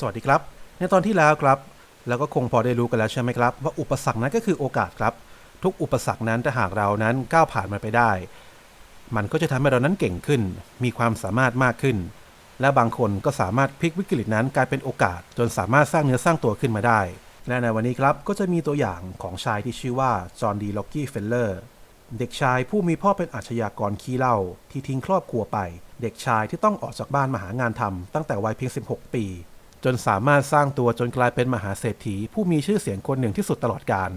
สวัสดีครับ ในตอนที่แล้วครับเราก็คงพอได้รู้กันแล้วใช่ไหมครับ ว่าอุปสรรคนั้นก็คือโอกาสครับ ทุกอุปสรรคนั้นถ้าหากเรานั้นก้าวผ่านมันไปได้ มันก็จะทำให้เรานั้นเก่งขึ้น มีความสามารถมากขึ้น และบางคนก็สามารถพลิกวิกฤตนั้นกลายเป็นโอกาส จนสามารถสร้างเนื้อสร้างตัวขึ้นมาได้ และในวันนี้ครับก็จะมีตัวอย่างของชายที่ชื่อว่าจอห์นดีล็อกกี้เฟลเลอร์เด็กชายผู้มีพ่อเป็นอาชญากรขี้เหล้าที่ทิ้งครอบครัวไป เด็กชายที่ต้องออกจากบ้านมาหางานทำตั้งแต่วัยเพียง 16 ปี จนสามารถสร้างตัวจนกลายเป็นมหาเศรษฐี ผู้มีชื่อเสียงคนหนึ่งที่สุดตลอดกาล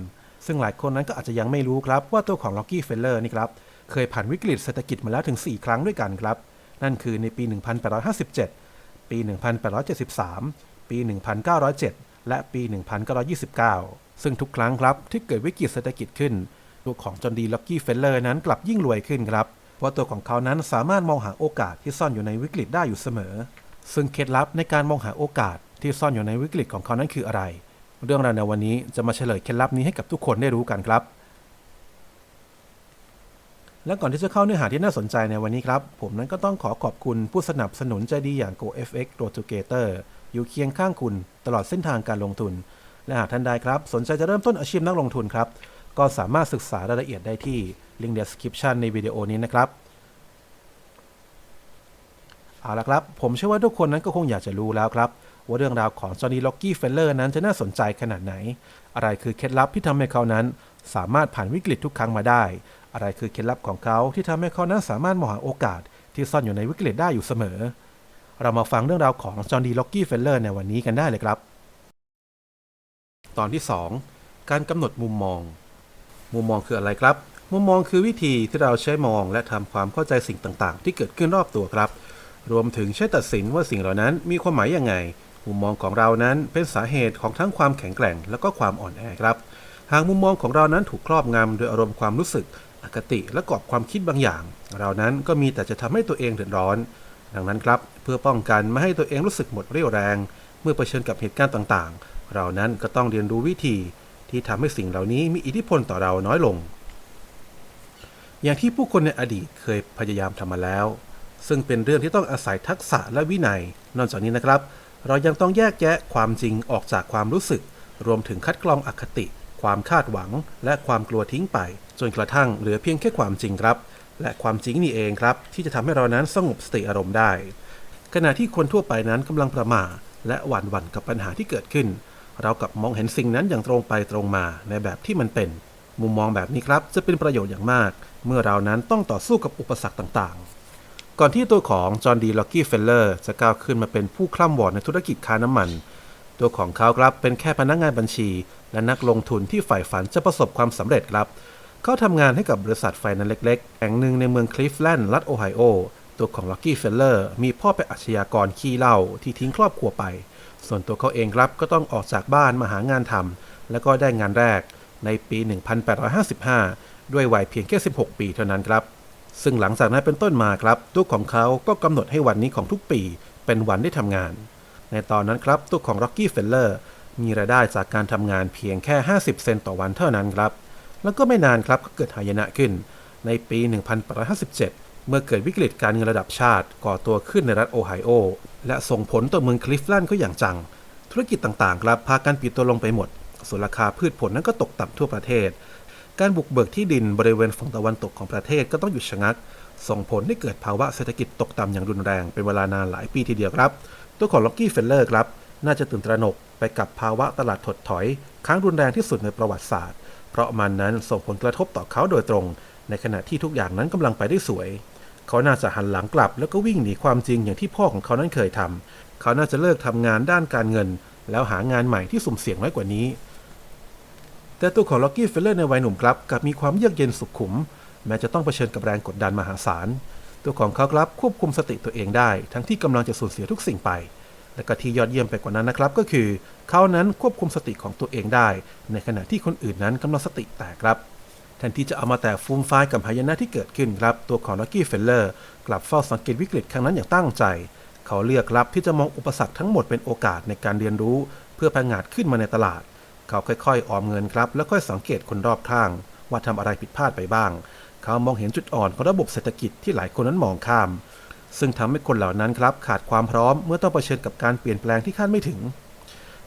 ซึ่งหลายคนนั้นก็อาจจะยังไม่รู้ครับว่าตัวของล็อกกี้เฟลเลอร์นี่ครับเคยผ่านวิกฤตเศรษฐกิจมาแล้วถึง 4 ครั้งด้วยกันครับ นั่นคือในปี 1857 ปี 1873 ปี 1907 และปี 1929 ซึ่งทุกครั้งครับที่เกิดวิกฤตเศรษฐกิจขึ้น ตัวของจอห์นดีล็อกกี้เฟลเลอร์นั้นกลับยิ่งรวยขึ้นครับเพราะตัวของเขานั้นสามารถมองหาโอกาสที่ซ่อนอยู่ในวิกฤตได้อยู่เสมอ ซึ่งเคล็ดลับในการมองหาโอกาสที่ซ่อนอยู่ในวิกฤตของเขานั้นคืออะไร เรื่องราวในวันนี้จะมาเฉลยเคล็ดลับนี้ให้กับทุกคนได้รู้กันครับ และก่อนที่จะเข้าเนื้อหาที่น่าสนใจในวันนี้ครับ ผมนั้นก็ต้องขอขอบคุณผู้สนับสนุนใจดีอย่าง GoFX r o Together อยู่เคียงข้างคุณตลอดเส้นทางการลงทุน และหากท่านใดครับ สนใจจะเริ่มต้นอาชีพนักลงทุนครับ ก็สามารถศึกษารายละเอียดได้ที่ลิงก์ description ในวิดีโอนี้นะครับ เอาละครับ ผมเชื่อว่าทุกคนนั้นก็คงอยากจะรู้แล้วครับ ว่าเรื่องราวของจอห์นนี่ล็อกกี้เฟลเลอร์นั้นจะน่าสนใจขนาดไหน อะไรคือเคล็ดลับที่ทำให้เขานั้น สามารถผ่านวิกฤตทุกครั้งมาได้ อะไรคือเคล็ดลับของเขาที่ทำให้เขานั้นสามารถมองหาโอกาส ที่ซ่อนอยู่ในวิกฤตได้อยู่เสมอ เรามาฟังเรื่องราวของจอห์นดีล็อกกี้เฟลเลอร์ในวันนี้กันได้เลยครับ ตอนที่ 2 การกำหนดมุมมอง มุมมองคืออะไรครับ มุมมองคือวิธีที่เราใช้มองและทำความเข้าใจสิ่งต่าง ๆ ที่เกิดขึ้นรอบตัวครับ รวมถึงใช้ตัดสินว่าสิ่งเหล่านั้นมีความหมายยังไง มุมมองของเรานั้นเป็นสาเหตุของทั้งความแข็งแกร่ง และก็ความอ่อนแอครับ หากมุมมองของเรานั้นถูกครอบงำโดยอารมณ์ความรู้สึก อคติและกรอบความคิดบางอย่าง เรานั้นก็มีแต่จะทำให้ตัวเองเดือดร้อน ดังนั้นครับ เพื่อป้องกันไม่ให้ตัวเองรู้สึกหมดเรี่ยวแรง เมื่อเผชิญกับเหตุการณ์ต่างๆ เรานั้นก็ต้องเรียนรู้วิธี ที่ทำให้สิ่งเหล่านี้มีอิทธิพลต่อเราน้อยลง อย่างที่ผู้คนในอดีตเคยพยายามทำมาแล้ว ซึ่งเป็นเรื่องที่ต้องอาศัยทักษะและวินัย นอกจากนี้นะครับ เรายังต้องแยกแยะความจริงออกจากความรู้สึก รวมถึงคัดกรองอคติ ความคาดหวัง และความกลัวทิ้งไป จนกระทั่งเหลือเพียงแค่ความจริงครับ และความจริงนี่เองครับ ที่จะทำให้เรานั้นสงบสติอารมณ์ได้ ขณะที่คนทั่วไปนั้นกำลังประม่าและหวั่นหวั่นกับปัญหาที่เกิดขึ้น เรากับมองเห็นสิ่งนั้นอย่างตรงไปตรงมาในแบบที่มันเป็น มุมมองแบบนี้ครับจะเป็นประโยชน์อย่างมาก เมื่อเรานั้นต้องต่อสู้กับอุปสรรคต่างๆ ก่อนที่ตัวของจอห์นดีล็อกกี้เฟลเลอร์จะก้าวขึ้นมาเป็นผู้คล่ำวอดในธุรกิจค้าน้ำมัน ตัวของเขาครับเป็นแค่พนักงานบัญชี และนักลงทุนที่ใฝ่ฝันจะประสบความสำเร็จครับ เขาทำงานให้กับบริษัทไฟแนนซ์เล็กๆ แห่งหนึ่งในเมืองคลิฟแลนด์รัฐโอไฮโอ ตัวของล็อกกี้เฟลเลอร์มีพ่อเป็นอาชญากรขี้เหล้าที่ทิ้งครอบครัวไป ส่วนตัวเขาเองครับก็ต้องออกจากบ้านมาหางานทำแล้วก็ได้งานแรกในปี 1855 ด้วยวัยเพียงแค่ 16 ปีเท่านั้นครับ ซึ่งหลังจากนั้นเป็นต้นมาครับตัวของเขาก็กำหนดให้วันนี้ของทุกปี เป็นวันได้ทำงาน ในตอนนั้นครับตัวของ Rocky Feller มีรายได้จากการทำงานเพียงแค่ 50 เซนต์ต่อวันเท่านั้นครับ แล้วก็ไม่นานครับก็เกิดหายนะขึ้น ในปี 1857 เมื่อเกิดวิกฤตการเงินระดับชาติ ก่อตัวขึ้นในรัฐโอไฮโอ และส่งผลต่อเมืองคลิฟแลนด์ก็อย่างจัง ธุรกิจต่างๆ ครับพากันปิดตัวลงไปหมดส่วนราคาพืชผลนั้นก็ตกต่ำทั่วประเทศ การบุกเบิกที่ดินบริเวณฝั่งตะวันตกของประเทศก็ต้องหยุดชะงัก ส่งผลให้เกิดภาวะเศรษฐกิจตกต่ำอย่างรุนแรงเป็นเวลานานหลายปีทีเดียวครับ ตัวของล็อกกี้เฟลเลอร์ครับ น่าจะตื่นตระหนกไปกับภาวะตลาดถดถอย ครั้งรุนแรงที่สุดในประวัติศาสตร์ เพราะมันนั้นส่งผลกระทบต่อเขาโดยตรง ในขณะที่ทุกอย่างนั้นกำลังไปได้สวย เขาน่าจะหันหลังกลับ แล้วก็วิ่งหนีความจริงอย่างที่พ่อของเขานั้นเคยทำเขาน่าจะเลิกทำงานด้านการเงิน แล้วหางานใหม่ที่สุ่มเสี่ยงน้อยกว่านี้ แต่ตัวของล็อกกี้เฟลเลอร์ในวัยหนุ่มครับกลับมีความเยือกเย็นสุขุม แม้จะต้องเผชิญกับแรงกดดันมหาศาล ตัวของเขาครับควบคุมสติตัวเองได้ ทั้งที่กำลังจะสูญเสียทุกสิ่งไป และก็ที่ยอดเยี่ยมไปกว่านั้นนะครับก็คือ เขานั้นควบคุมสติของตัวเองได้ ในขณะที่คนอื่นนั้นกำลังสติแตกครับแทนที่จะเอามาแต่ฟูมฟายกับหายนะที่เกิดขึ้นครับตัวของล็อกกี้เฟลเลอร์กลับเฝ้าสังเกตวิกฤตครั้งนั้นอย่างตั้งใจ เขาเลือกครับที่จะมองอุปสรรคทั้งหมดเป็นโอกาสในการเรียนรู้ เพื่อพังงาดขึ้นมาในตลาด เขาค่อยๆ ออมเงินครับ แล้วค่อยสังเกตคนรอบข้าง ว่าทำอะไรผิดพลาดไปบ้าง เขามองเห็นจุดอ่อนของระบบเศรษฐกิจที่หลายคนนั้นมองข้าม ซึ่งทำให้คนเหล่านั้นครับขาดความพร้อมเมื่อต้องเผชิญกับการเปลี่ยนแปลงที่คาดไม่ถึง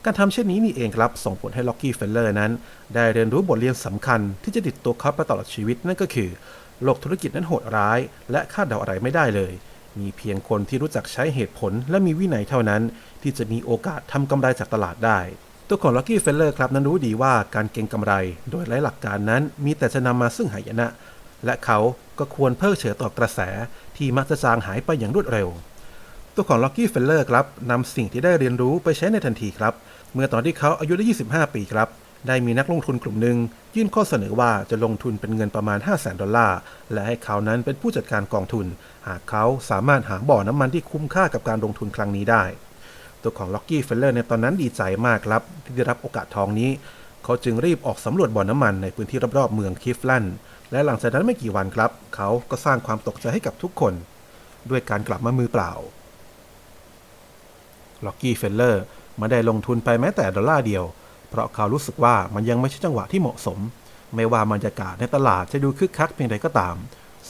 การทำเช่นนี้นี่เองครับ ส่งผลให้ล็อกกี้เฟลเลอร์นั้น ได้เรียนรู้บทเรียนสำคัญที่จะติดตัวเขาไปตลอดชีวิตนั่นก็คือโลกธุรกิจนั้นโหดร้าย และคาดเดาอะไรไม่ได้เลย มีเพียงคนที่รู้จักใช้เหตุผลและมีวินัยเท่านั้น ที่จะมีโอกาสทำกำไรจากตลาดได้ ตัวของล็อกกี้เฟลเลอร์ครับนั้นรู้ดีว่าการเก็งกำไรโดยไร้หลักการนั้นมีแต่จะนำมาซึ่งหายนะ และเขาก็ควรเพิกเฉยต่อกระแสที่มักจะจางหายไปอย่างรวดเร็ว ตัวของล็อกกี้เฟลเลอร์ครับนำสิ่งที่ได้เรียนรู้ไปใช้ในทันทีครับ เมื่อตอนที่เขาอายุได้ 25 ปีครับ ได้มีนักลงทุนกลุ่มหนึ่งยื่นข้อเสนอว่าจะลงทุนเป็นเงินประมาณ 5 0 0แสนดอลลาร์ และให้เขานั้นเป็นผู้จัดการกองทุน หากเขาสามารถหาบ่อน้ำมันที่คุ้มค่ากับการลงทุนครั้งนี้ได้ ตัวของล็อกกี้เฟลเลอร์ในตอนนั้นดีใจมากครับ ที่ได้รับโอกาสทองนี้ เขาจึงรีบออกสำรวจบ่อน้ำมันในพื้นที่รอบๆเมืองคิฟแลนด์และหลังจากนั้นไม่กี่วันครับ เขาก็สร้างความตกใจให้กับทุกคน ด้วยการกลับมามือเปล่าล็อกกี้เฟลเลอร์ไม่ได้ลงทุนไปแม้แต่ดอลลาร์เดียว เพราะเขารู้สึกว่ามันยังไม่ใช่จังหวะที่เหมาะสม ไม่ว่าบรรยากาศในตลาดจะดูคึกคักเพียงใดก็ตาม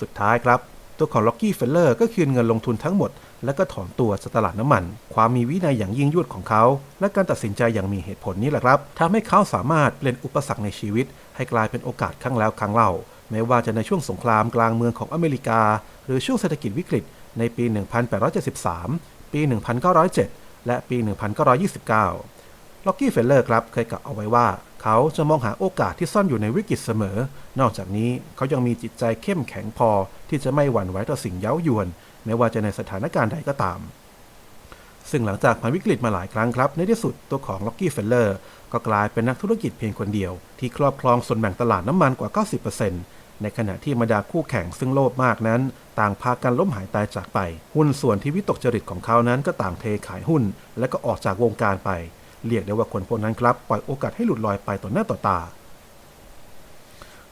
สุดท้ายครับ ตัวของล็อกกี้เฟลเลอร์ก็คืนเงินลงทุนทั้งหมด และก็ถอนตัวจากตลาดน้ำมัน ความมีวินัยอย่างยิ่งยวดของเขา และการตัดสินใจอย่างมีเหตุผลนี้แหละครับทำให้เขาสามารถเปลี่ยนอุปสรรคในชีวิต ให้กลายเป็นโอกาสครั้งแล้วครั้งเล่าไม่ว่าจะในช่วงสงครามกลางเมืองของอเมริกา หรือช่วงเศรษฐกิจวิกฤต ในปี 1873 ปี 1907 และปี 1929 ล็อกกี้เฟลเลอร์ครับเคยกล่าวเอาไว้ว่า เขาจะมองหาโอกาสที่ซ่อนอยู่ในวิกฤตเสมอ นอกจากนี้เขายังมีจิตใจเข้มแข็งพอที่จะไม่หวั่นไหวต่อสิ่งเย้ายวน ไม่ว่าจะในสถานการณ์ใดก็ตาม ซึ่งหลังจากผ่านวิกฤตมาหลายครั้งครับ ในที่สุดตัวของล็อกกี้เฟลเลอร์ก็กลายเป็นนักธุรกิจเพียงคนเดียว ที่ครอบครองส่วนแบ่งตลาดน้ำมันกว่า 90%ในขณะที่บรรดาคู่แข่งซึ่งโลภมากนั้น ต่างพากันล้มหายตายจากไป หุ้นส่วนที่วิตกจริตของเขานั้นก็ต่างเทขายหุ้น และก็ออกจากวงการไป เรียกได้ว่าคนพวกนั้นครับปล่อยโอกาสให้หลุดลอยไปต่อหน้าต่อตา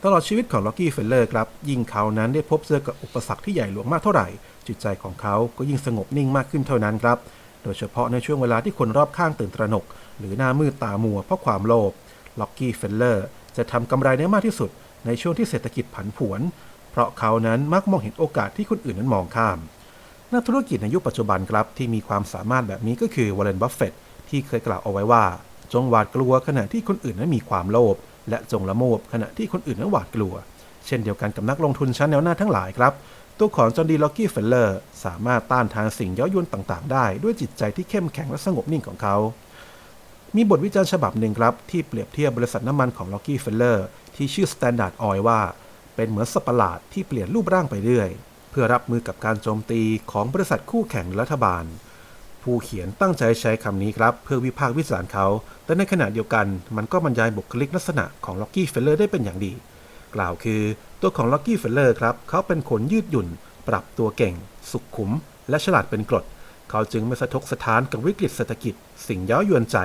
ตลอดชีวิตของล็อกกี้เฟลเลอร์ครับ ยิ่งเขานั้นได้พบเจอกับอุปสรรคที่ใหญ่หลวงมากเท่าไหร่ จิตใจของเขาก็ยิ่งสงบนิ่งมากขึ้นเท่านั้นครับ โดยเฉพาะในช่วงเวลาที่คนรอบข้างตื่นตระหนก หรือหน้ามืดตามัวเพราะความโลภ ล็อกกี้เฟลเลอร์จะทำกำไรได้มากที่สุด ในช่วงที่เศรษฐกิจผันผวน เพราะเขานั้นมักมองเห็นโอกาสที่คนอื่นนั้นมองข้าม นักธุรกิจในยุคปัจจุบันครับที่มีความสามารถแบบนี้ก็คือวอร์เรนบัฟเฟตที่เคยกล่าวเอาไว้ว่า จงหวาดกลัวขณะที่คนอื่นนั้นมีความโลภ และจงละโมบขณะที่คนอื่นนั้นหวาดกลัว เช่นเดียวกันกับนักลงทุนชั้นแนวหน้าทั้งหลายครับ ตัวของจอห์นดีล็อกกี้เฟลเลอร์สามารถต้านทานสิ่งเย้ายวนต่างๆ ได้ด้วยจิตใจที่เข้มแข็งและสงบนิ่งของเขา มีบทวิจารณ์ฉบับหนึ่งครับที่เปรียบเทียบบริษัทน้ำมันของล็อกกี้เฟลเลอร์ที่ชื่อ Standard Oil ว่า เป็นเหมือนสัตว์ปหลาดที่เปลี่ยนรูปร่างไปเรื่อย เพื่อรับมือกับการโจมตีของบริษัทคู่แข่งหรือรัฐบาล ผู้เขียนตั้งใจใช้คำนี้ครับ เพื่อวิพากษ์วิจารณ์เขา แต่ในขณะเดียวกันมันก็บรรยายบุคลิกลักษณะของล็อกกี้เฟลเลอร์ได้เป็นอย่างดี กล่าวคือตัวของล็อกกี้เฟลเลอร์ครับเขาเป็นคนยืดหยุ่น ปรับตัวเก่ง สุขุม และฉลาดเป็นกรด เขาจึงไม่สะทกสะท้านกับวิกฤตเศรษฐกิจ สิ่งย้ายวนใจ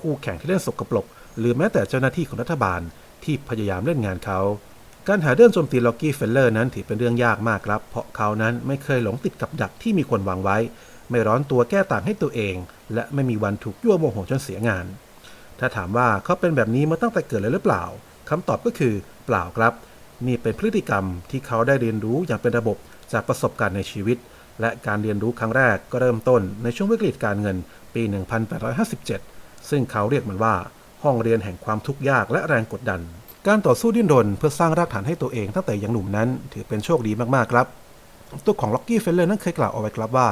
คู่แข่งที่เล่นสกปรกหรือแม้แต่เจ้าหน้าที่ของรัฐบาลที่พยายามเล่นงานเขา การหาเรื่องโจมตีล็อกกี้เฟลเลอร์นั้นถือเป็นเรื่องยากมากครับ เพราะเขานั้นไม่เคยหลงติดกับดักที่มีคนวางไว้ ไม่ร้อนตัวแก้ต่างให้ตัวเอง และไม่มีวันถูกยั่วโมโหจนเสียงาน ถ้าถามว่าเขาเป็นแบบนี้มาตั้งแต่เกิดเลยหรือเปล่าคำตอบก็คือ เปล่าครับ นี่เป็นพฤติกรรมที่เขาได้เรียนรู้อย่างเป็นระบบจากประสบการณ์ในชีวิต และการเรียนรู้ครั้งแรกก็เริ่มต้นในช่วงวิกฤตการเงินปี 1857 ซึ่งเขาเรียกมันว่า ห้องเรียนแห่งความทุกข์ยากและแรงกดดัน การต่อสู้ดิ้นรนเพื่อสร้างรากฐานให้ตัวเองตั้งแต่ยังหนุ่มนั้น ถือเป็นโชคดีมากๆครับ ตัวของล็อกกี้เฟลเลอร์นั้นเคยกล่าวเอาไว้ครับว่า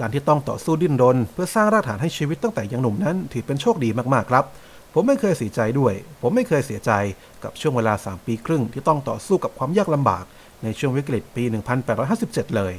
การที่ต้องต่อสู้ดิ้นรน เพื่อสร้างรากฐานให้ชีวิตตั้งแต่ยังหนุ่มนั้น ถือเป็นโชคดีมากๆครับ ผมไม่เคยเสียใจด้วย ผมไม่เคยเสียใจกับช่วงเวลา 3 ปีครึ่ง ที่ต้องต่อสู้กับความยากลำบาก ในช่วงวิกฤตปี 1857 เลย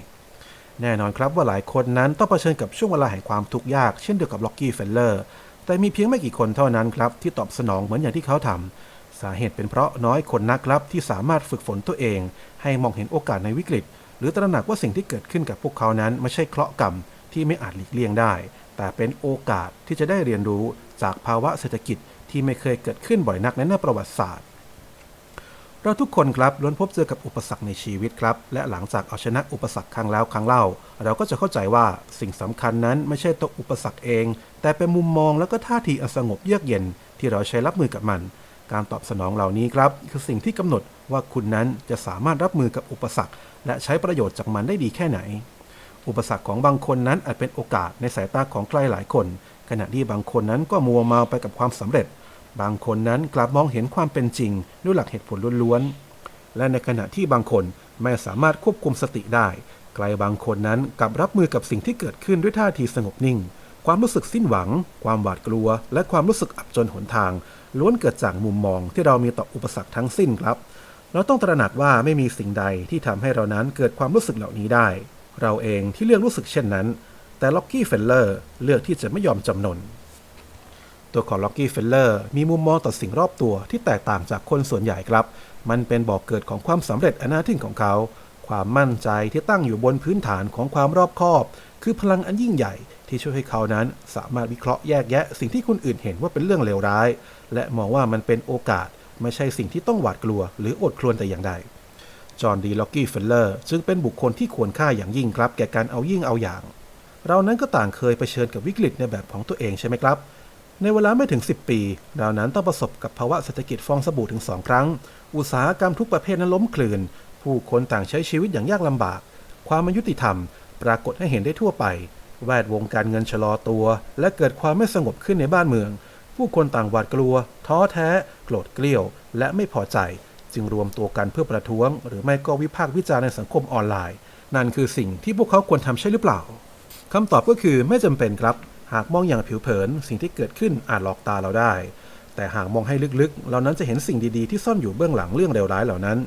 แน่นอนครับว่าหลายคนนั้นต้องเผชิญกับช่วงเวลาแห่งความทุกข์ยากเช่นเดียวกับล็อกกี้เฟลเลอร์แต่มีเพียงไม่กี่คนเท่านั้นครับที่ตอบสนองเหมือนอย่างที่เขาทำสาเหตุเป็นเพราะน้อยคนนักครับที่สามารถฝึกฝนตัวเอง ให้มองเห็นโอกาสในวิกฤต หรือตระหนักว่าสิ่งที่เกิดขึ้นกับพวกเขานั้น ไม่ใช่เคราะห์กรรมที่ไม่อาจหลีกเลี่ยงได้ แต่เป็นโอกาสที่จะได้เรียนรู้จากภาวะเศรษฐกิจที่ไม่เคยเกิดขึ้นบ่อยนักในหน้าประวัติศาสตร์ เราทุกคนครับล้วนพบเจอกับอุปสรรคในชีวิตครับ และหลังจากเอาชนะอุปสรรคครั้งแล้วครั้งเล่า เราก็จะเข้าใจว่าสิ่งสำคัญนั้นไม่ใช่ตัวอุปสรรคเอง แต่เป็นมุมมองและก็ท่าทีอันสงบเยือกเย็นที่เราใช้รับมือกับมัน การตอบสนองเหล่านี้ครับ คือสิ่งที่กำหนดว่าคุณนั้นจะสามารถรับมือกับอุปสรรค และใช้ประโยชน์จากมันได้ดีแค่ไหน อุปสรรคของบางคนนั้นอาจเป็นโอกาสในสายตาของใครหลายคน ขณะที่บางคนนั้นก็มัวเมาไปกับความสำเร็จ บางคนนั้นกลับมองเห็นความเป็นจริงด้วยหลักเหตุผลล้วนๆและในขณะที่บางคนไม่สามารถควบคุมสติได้ใครบางคนนั้นกลับรับมือกับสิ่งที่เกิดขึ้นด้วยท่าทีสงบนิ่ง ความรู้สึกสิ้นหวัง ความหวาดกลัว และความรู้สึกอับจนหนทาง ล้วนเกิดจากมุมมองที่เรามีต่ออุปสรรคทั้งสิ้นครับ เราต้องตระหนักว่าไม่มีสิ่งใดที่ทำให้เรานั้นเกิดความรู้สึกเหล่านี้ได้ เราเองที่เลือกรู้สึกเช่นนั้น แต่ล็อกกี้เฟลเลอร์เลือกที่จะไม่ยอมจำนน ตัวของล็อกกี้เฟลเลอร์มีมุมมองต่อสิ่งรอบตัวที่แตกต่างจากคนส่วนใหญ่ครับ มันเป็นบอกเกิดของความสำเร็จอันน่าทึ่งของเขา ความมั่นใจที่ตั้งอยู่บนพื้นฐานของความรอบคอบ คือพลังอันยิ่งใหญ่ที่ช่วยให้เขานั้นสามารถวิเคราะห์แยกแยะสิ่งที่คนอื่นเห็นว่าเป็นเรื่องเลวร้าย และมองว่ามันเป็นโอกาสไม่ใช่สิ่งที่ต้องหวาดกลัว หรืออดครวญแต่อย่างใด จอห์นดีล็อกกี้เฟลเลอร์จึงเป็นบุคคลที่ควรค่าอย่างยิ่งครับ แก่การเอายิ่งเอาอย่าง เรานั้นก็ต่างเคยเผชิญกับวิกฤตในแบบของตัวเองใช่ไหมครับ ในเวลาไม่ถึง 10 ปีเรานั้นต้องประสบกับภาวะเศรษฐกิจฟองสบู่ถึง 2 ครั้ง อุตสาหกรรมทุกประเภทนั้นล้มคลืน ผู้คนต่างใช้ชีวิตอย่างยากลำบาก ความม่ยุติธรรม ปรากฏให้เห็นได้ทั่วไป แวดวงการเงินชะลอตัว และเกิดความไม่สงบขึ้นในบ้านเมือง ผู้คนต่างหวาดกลัว ท้อแท้ โกรธเกลี้ยว และไม่พอใจ จึงรวมตัวกันเพื่อประท้วง หรือไม่ก็วิพากษ์วิจารณ์ในสังคมออนไลน์ นั่นคือสิ่งที่พวกเขาควรทำใช่หรือเปล่าคำตอบก็คือไม่จำเป็นครับ หากมองอย่างผิวเผิน สิ่งที่เกิดขึ้นอาจหลอกตาเราได้ แต่หากมองให้ลึกๆ เรานั้นจะเห็นสิ่งดีๆที่ซ่อนอยู่เบื้องหลังเรื่องเลวร้ายเหล่านั้น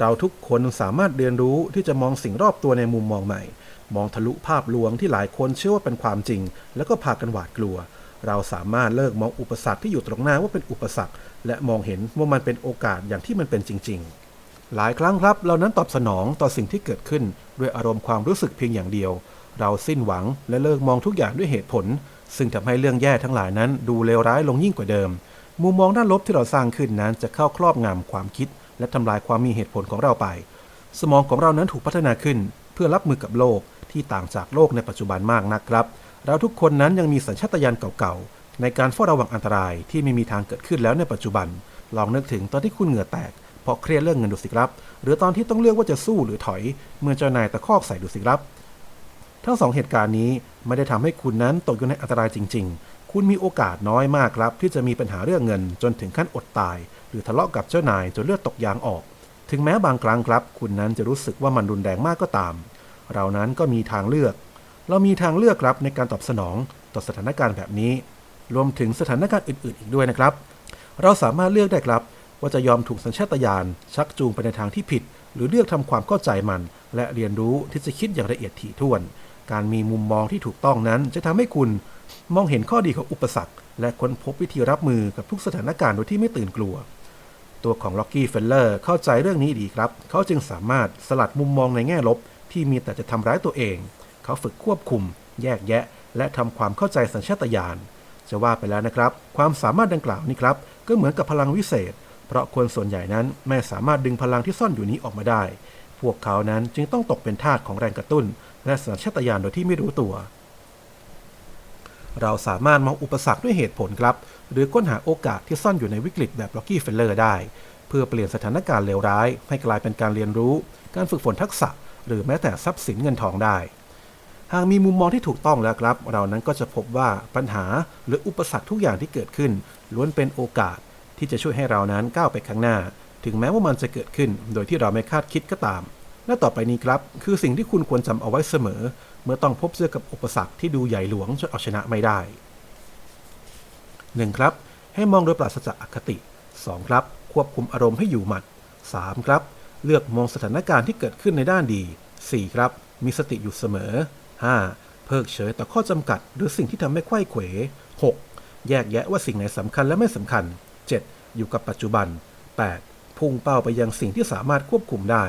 เราทุกคนสามารถเรียนรู้ที่จะมองสิ่งรอบตัวในมุมมองใหม่มองทะลุภาพลวงที่หลายคนเชื่อว่าเป็นความจริง แล้วก็พากันหวาดกลัว เราสามารถเลิกมองอุปสรรคที่อยู่ตรงหน้าว่าเป็นอุปสรรค และมองเห็นว่ามันเป็นโอกาสอย่างที่มันเป็นจริง ๆ หลายครั้งครับ เรานั้นตอบสนองต่อสิ่งที่เกิดขึ้น ด้วยอารมณ์ความรู้สึกเพียงอย่างเดียว เราสิ้นหวังและเลิกมองทุกอย่างด้วยเหตุผล ซึ่งทำให้เรื่องแย่ทั้งหลายนั้นดูเลวร้ายลงยิ่งกว่าเดิม มุมมองด้านลบที่เราสร้างขึ้นนั้นจะเข้าครอบงำความคิด และทำลายความมีเหตุผลของเราไป สมองของเรานั้นถูกพัฒนาขึ้น เพื่อรับมือกับโลกที่ต่างจากโลกในปัจจุบันมากนักครับ เราทุกคนนั้นยังมีสัญชาตญาณเก่าๆ ในการเฝ้าระวังอันตรายที่ไม่มีทางเกิดขึ้นแล้วในปัจจุบัน ลองนึกถึงตอนที่คุณเหงื่อแตก เพราะเครียดเรื่องเงินดูสิครับ หรือตอนที่ต้องเลือกว่าจะสู้หรือถอย เมื่อเจ้านายตะคอกใส่ดูสิครับ ทั้งสองเหตุการณ์นี้ไม่ได้ทำให้คุณนั้นตกอยู่ในอันตรายจริง ๆ คุณมีโอกาสน้อยมากครับ ที่จะมีปัญหาเรื่องเงินจนถึงขั้นอดตาย หรือทะเลาะกับเจ้านายจนเลือดตกยางออก ถึงแม้บางครั้งครับ คุณนั้นจะรู้สึกว่ามันรุนแรงมากก็ตาม เรานั้นก็มีทางเลือก เรามีทางเลือกครับในการตอบสนองต่อสถานการณ์แบบนี้ รวมถึงสถานการณ์อื่น ๆ อีกด้วยนะครับ เราสามารถเลือกได้ครับ ว่าจะยอมถูกสัญชาตญาณชักจูงไปในทางที่ผิด หรือเลือกทำความเข้าใจมัน และเรียนรู้ที่จะคิดอย่างละเอียดถี่ถ้วน การมีมุมมองที่ถูกต้องนั้น จะทำให้คุณมองเห็นข้อดีของอุปสรรค และค้นพบวิธีรับมือกับทุกสถานการณ์โดยที่ไม่ตื่นกลัวตัวของล็อกกี้เฟลเลอร์เข้าใจเรื่องนี้ดีครับ เขาจึงสามารถสลัดมุมมองในแง่ลบที่มีแต่จะทำร้ายตัวเอง เขาฝึกควบคุม แยกแยะ และทำความเข้าใจสัญชาตญาณจะว่าไปแล้วนะครับ ความสามารถดังกล่าวนี้ครับ ก็เหมือนกับพลังวิเศษ เพราะคนส่วนใหญ่นั้นไม่สามารถดึงพลังที่ซ่อนอยู่นี้ออกมาได้ พวกเขานั้นจึงต้องตกเป็นทาสของแรงกระตุ้น และสัญชาตญาณโดยที่ไม่รู้ตัว เราสามารถมองอุปสรรคด้วยเหตุผลครับ หรือค้นหาโอกาสที่ซ่อนอยู่ในวิกฤตแบบล็อกกี้เฟลเลอร์ได้ เพื่อเปลี่ยนสถานการณ์เลวร้าย ให้กลายเป็นการเรียนรู้ การฝึกฝนทักษะ หรือแม้แต่ทรัพย์สินเงินทองได้ หากมีมุมมองที่ถูกต้องแล้วครับ เรานั้นก็จะพบว่าปัญหาหรืออุปสรรคทุกอย่างที่เกิดขึ้น ล้วนเป็นโอกาสที่จะช่วยให้เรานั้นก้าวไปข้างหน้า ถึงแม้ว่ามันจะเกิดขึ้น โดยที่เราไม่คาดคิดก็ตาม และต่อไปนี้ครับ คือสิ่งที่คุณควรจำเอาไว้เสมอ เมื่อต้องพบเจอกับอุปสรรคที่ดูใหญ่หลวงจนเอาชนะไม่ได้ 1. ครับ ให้มองโดยปราศจากอคติ 2. ครับ ควบคุมอารมณ์ให้อยู่หมัด 3. ครับ เลือกมองสถานการณ์ที่เกิดขึ้นในด้านดี 4. ครับ มีสติอยู่เสมอ 5. เพิกเฉยต่อข้อจำกัด หรือสิ่งที่ทำให้ไขว้เขว 6. แยกแยะว่าสิ่งไหนสำคัญและไม่สำคัญ 7. อยู่กับปัจจุบัน 8. พุ่งเป้าไปยังสิ่งที่สามารถควบคุมได้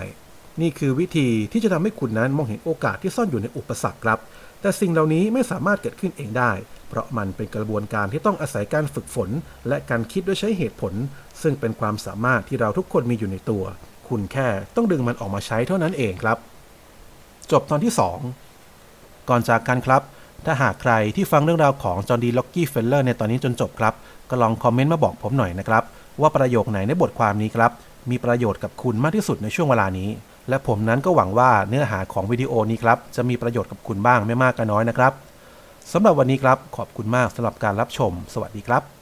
นี่คือวิธีที่จะทำให้คุณนั้นมองเห็นโอกาสที่ซ่อนอยู่ในอุปสรรคครับ แต่สิ่งเหล่านี้ไม่สามารถเกิดขึ้นเองได้ เพราะมันเป็นกระบวนการที่ต้องอาศัยการฝึกฝน และการคิดด้วยใช้เหตุผล ซึ่งเป็นความสามารถที่เราทุกคนมีอยู่ในตัว คุณแค่ต้องดึงมันออกมาใช้เท่านั้นเองครับ จบตอนที่ 2 ก่อนจากกันครับ ถ้าหากใครที่ฟังเรื่องราวของจอห์นดีล็อกกี้เฟลเลอร์ในตอนนี้จนจบครับ ก็ลองคอมเมนต์มาบอกผมหน่อยนะครับ ว่าประโยคไหนในบทความนี้ครับ มีประโยชน์กับคุณมากที่สุดในช่วงเวลานี้ และผมนั้นก็หวังว่าเนื้อหาของวิดีโอนี้ครับจะมีประโยชน์กับคุณบ้างไม่มากก็น้อยนะครับสำหรับวันนี้ครับขอบคุณมากสำหรับการรับชม สวัสดีครับ